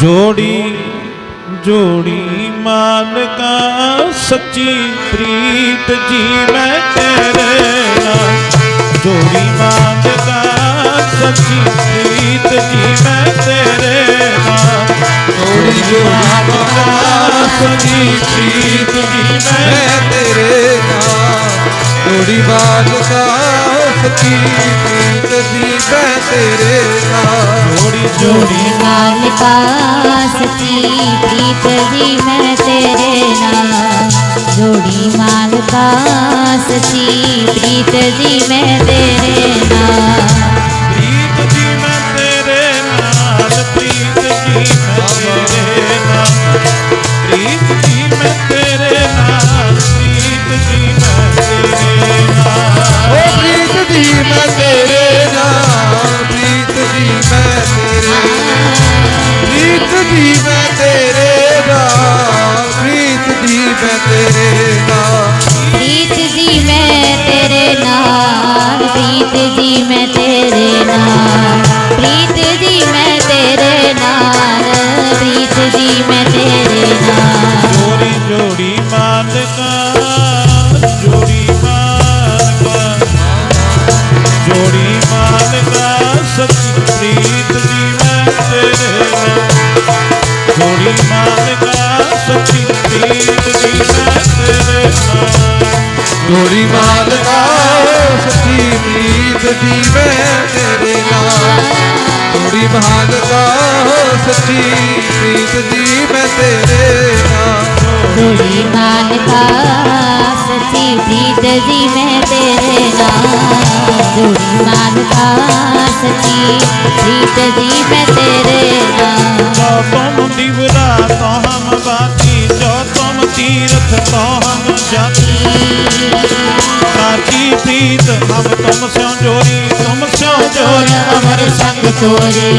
जोड़ी जोड़ी मान का सच्ची प्रीत जी मैं तेरे जोड़ी मान का सच्ची प्रीत जी मैं तेरे जोड़ी मान का सच्ची प्रीत जी मैं तेरे जोड़ी मान का जोड़ी पास जोड़ी माल पास की प्रीत जी मैं तेरे ਤੇਰੇ ਨਾਮ ਪ੍ਰੀਤ ਦੀ ਮੈਂ ਤੇਰੇ ਪ੍ਰੀਤ ਦੀ ਮੈਂ ਤੇਰੇ ਨਾਮ ਪ੍ਰੀਤ ਦੀ ਮੈਂ ਤੇਰੇ ਨਾਮ ਪ੍ਰੀਤ ਦੀ थोड़ी माँगता सखी मैं थोड़ी माँगता सखी जी मैं तेरे नाम थोड़ी माँगता सखी प्रीत मैं तेरे मैं तेरे तीर्थ तो हम जाती साची प्रीत हम तुम स्यों जोरी तुम स्यों चोर जोरी अमर संग चोरी